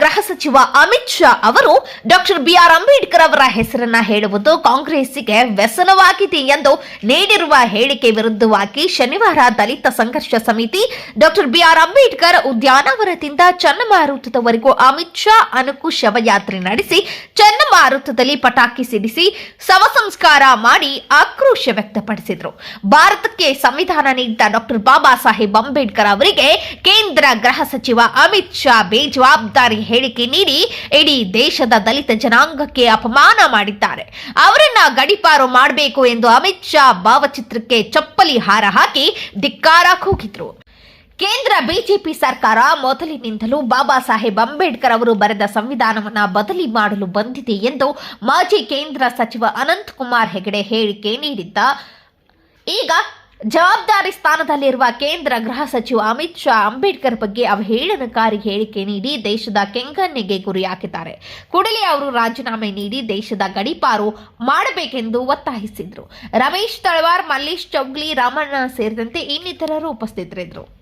ಗೃಹ ಸಚಿವ ಅಮಿತ್ ಶಾ ಅವರು ಡಾಕ್ಟರ್ ಬಿಆರ್ ಅಂಬೇಡ್ಕರ್ ಅವರ ಹೆಸರನ್ನ ಹೇಳುವುದು ಕಾಂಗ್ರೆಸ್ಸಿಗೆ ವ್ಯಸನವಾಗಿದೆ ಎಂದು ನೀಡಿರುವ ಹೇಳಿಕೆ ವಿರುದ್ಧವಾಗಿ ಶನಿವಾರ Dalit Sangharsha Samiti doctor B R Ambedkar ಉದ್ಯಾನವನದಿಂದ ಚನ್ನಮಾರುತದವರೆಗೂ ಅಮಿತ್ ಶಾ ಅನುಕು ಶವಯಾತ್ರೆ ನಡೆಸಿ ಚನ್ನಮಾರುತದಲ್ಲಿ ಪಟಾಕಿ ಸಿಡಿಸಿ ಶವ ಸಂಸ್ಕಾರ ಮಾಡಿ ಆಕ್ರೋಶ ವ್ಯಕ್ತಪಡಿಸಿದರು. ಭಾರತಕ್ಕೆ ಸಂವಿಧಾನ ನೀಡಿದ ಡಾಕ್ಟರ್ ಬಾಬಾ ಸಾಹೇಬ್ ಅಂಬೇಡ್ಕರ್ ಅವರಿಗೆ ಕೇಂದ್ರ ಗೃಹ ಸಚಿವ ಅಮಿತ್ ಶಾ ಬೇಜವಾಬ್ದಾರಿ ಹೇಳಿಕೆ ನೀಡಿ ಇಡೀ ದೇಶದ ದಲಿತ ಜನಾಂಗಕ್ಕೆ ಅಪಮಾನ ಮಾಡಿದ್ದಾರೆ. ಅವರನ್ನ ಗಡಿಪಾರು ಮಾಡಬೇಕು ಎಂದು ಅಮಿತ್ ಶಾ ಭಾವಚಿತ್ರಕ್ಕೆ ಚಪ್ಪಲಿ ಹಾರ ಹಾಕಿ ಧಿಕ್ಕಾರ ಕೂಗಿದ್ರು. ಕೇಂದ್ರ ಬಿಜೆಪಿ ಸರ್ಕಾರ ಮೊದಲಿನಿಂದಲೂ ಬಾಬಾ ಸಾಹೇಬ್ ಅಂಬೇಡ್ಕರ್ ಅವರು ಬರೆದ ಸಂವಿಧಾನವನ್ನ ಬದಲಿ ಮಾಡಲು ಬಂದಿದೆ ಎಂದು ಮಾಜಿ ಕೇಂದ್ರ ಸಚಿವ ಅನಂತಕುಮಾರ್ ಹೆಗಡೆ ಹೇಳಿಕೆ ನೀಡಿದ್ದ. ಈಗ ಜವಾಬ್ದಾರಿ ಸ್ಥಾನದಲ್ಲಿರುವ ಕೇಂದ್ರ ಗೃಹ ಸಚಿವ ಅಮಿತ್ ಶಾ ಅಂಬೇಡ್ಕರ್ ಬಗ್ಗೆ ಅವಹೇಳನಕಾರಿ ಹೇಳಿಕೆ ನೀಡಿ ದೇಶದ ಕೆಂಗಣ್ಣಿಗೆ ಗುರಿಯಾಗಿದ್ದಾರೆ ಕೂಡಲೇ ಅವರು ರಾಜೀನಾಮೆ ನೀಡಿ ದೇಶದ ಗಡಿಪಾರು ಮಾಡಬೇಕೆಂದು ಒತ್ತಾಯಿಸಿದ್ರು. ರಮೇಶ್ ತಳವಾರ್, ಮಲ್ಲೇಶ್ ಚೌಗ್ಲಿ, ರಾಮಣ್ಣ ಸೇರಿದಂತೆ ಇನ್ನಿತರರು ಉಪಸ್ಥಿತರಿದ್ದರು.